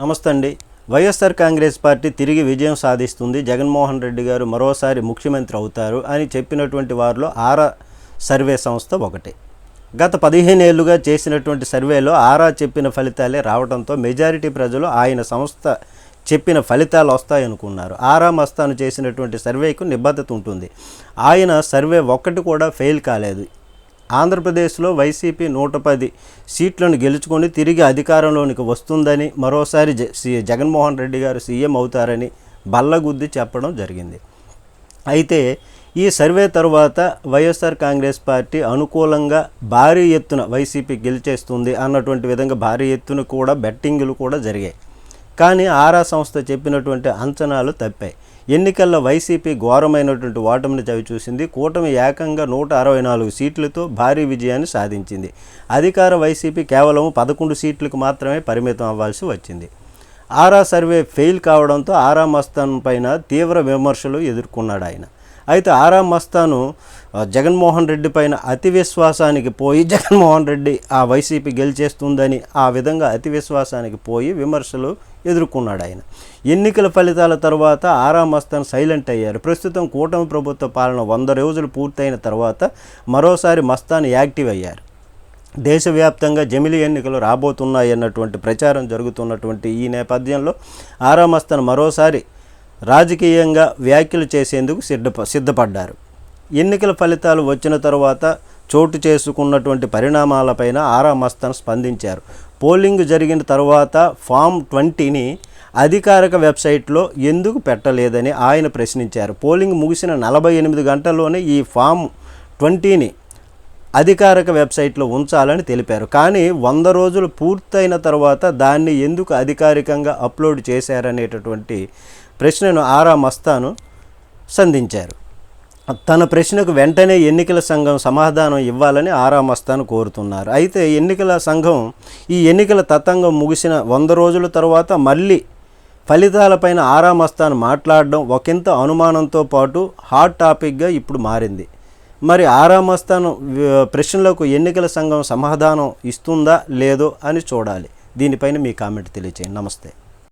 నమస్తే అండి వైఎస్ఆర్ కాంగ్రెస్ పార్టీ తిరిగి విజయం సాధిస్తుంది. జగన్మోహన్ రెడ్డి గారు మరోసారి ముఖ్యమంత్రి అవుతారు అని చెప్పినటువంటి వారిలో ఆరా సర్వే సంస్థ ఒకటి. గత పదిహేను ఏళ్ళుగా చేసినటువంటి సర్వేలో ఆరా చెప్పిన ఫలితాలే రావడంతో మెజారిటీ ప్రజలు ఆయన సంస్థ చెప్పిన ఫలితాలు వస్తాయనుకున్నారు. ఆరా మస్తాను చేసినటువంటి సర్వేకు నిబద్ధత ఉంటుంది. ఆయన సర్వే ఒక్కటి కూడా ఫెయిల్ కాలేదు. ఆంధ్రప్రదేశ్లో వైసీపీ నూట పది సీట్లను గెలుచుకొని తిరిగి అధికారంలోనికి వస్తుందని మరోసారి జ జగన్మోహన్ రెడ్డి గారు సీఎం అవుతారని బల్లగుద్ది చెప్పడం జరిగింది. అయితే ఈ సర్వే తరువాత వైఎస్ఆర్ కాంగ్రెస్ పార్టీ అనుకూలంగా భారీ ఎత్తున వైసీపీ గెలిచేస్తుంది అన్నటువంటి విధంగా భారీ ఎత్తున కూడా బెట్టింగులు కూడా జరిగాయి. కానీ ఆరా సంస్థ చెప్పినటువంటి అంచనాలు తప్పాయి. ఎన్నికల్లో వైసీపీ ఘోరమైనటువంటి ఓటమిని చవిచూసింది కూటమి ఏకంగా నూట అరవై నాలుగు సీట్లతో భారీ విజయాన్ని సాధించింది. అధికార వైసీపీ కేవలం పదకొండు సీట్లకు మాత్రమే పరిమితం అవ్వాల్సి వచ్చింది. ఆరా సర్వే ఫెయిల్ కావడంతో ఆరా మస్తాన్ పైన తీవ్ర విమర్శలు ఎదుర్కొన్నాడు ఆయన. అయితే ఆరా మస్తాను జగన్మోహన్ రెడ్డి పైన అతి విశ్వాసానికి పోయి జగన్మోహన్ రెడ్డి ఆ వైసీపీ గెలిచేస్తుందని ఆ విధంగా అతి విశ్వాసానికి పోయి విమర్శలు ఎదుర్కొన్నాడు ఆయన. ఎన్నికల ఫలితాల తర్వాత ఆరా మస్తాన్ సైలెంట్ అయ్యారు. ప్రస్తుతం కూటమి ప్రభుత్వ పాలన వంద రోజులు పూర్తయిన తర్వాత మరోసారి మస్తాన్ యాక్టివ్ అయ్యారు. దేశవ్యాప్తంగా జమిలి ఎన్నికలు రాబోతున్నాయి అన్నటువంటి ప్రచారం జరుగుతున్నటువంటి ఈ నేపథ్యంలో ఆరామస్తన్ మరోసారి రాజకీయంగా వ్యాఖ్యలు చేసేందుకు సిద్ధ సిద్ధపడ్డారు. ఎన్నికల ఫలితాలు వచ్చిన తర్వాత చోటు చేసుకున్నటువంటి పరిణామాలపైన ఆరా మస్తాన్ స్పందించారు. పోలింగ్ జరిగిన తర్వాత ఫామ్ ట్వంటీని అధికారిక వెబ్సైట్లో ఎందుకు పెట్టలేదని ఆయన ప్రశ్నించారు. పోలింగ్ ముగిసిన నలభై ఎనిమిది గంటల్లోనే ఈ ఫామ్ ట్వంటీని అధికారిక వెబ్సైట్లో ఉంచాలని తెలిపారు. కానీ వంద రోజులు పూర్తయిన తర్వాత దాన్ని ఎందుకు అధికారికంగా అప్లోడ్ చేశారనేటటువంటి ప్రశ్నను ఆరా మస్తాను సంధించారు. తన ప్రశ్నకు వెంటనే ఎన్నికల సంఘం సమాధానం ఇవ్వాలని ఆరామస్తాను కోరుతున్నారు. అయితే ఎన్నికల సంఘం ఈ ఎన్నికల తతంగం ముగిసిన వంద రోజుల తర్వాత మళ్ళీ ఫలితాలపైన ఆరామస్తాను మాట్లాడడం ఒకంత అనుమానంతో పాటు హాట్ టాపిక్గా ఇప్పుడు మారింది. మరి ఆరామస్తాను ప్రశ్నలకు ఎన్నికల సంఘం సమాధానం ఇస్తుందా లేదో అని చూడాలి. దీనిపైన మీ కామెంట్ తెలియచేయండి. నమస్తే.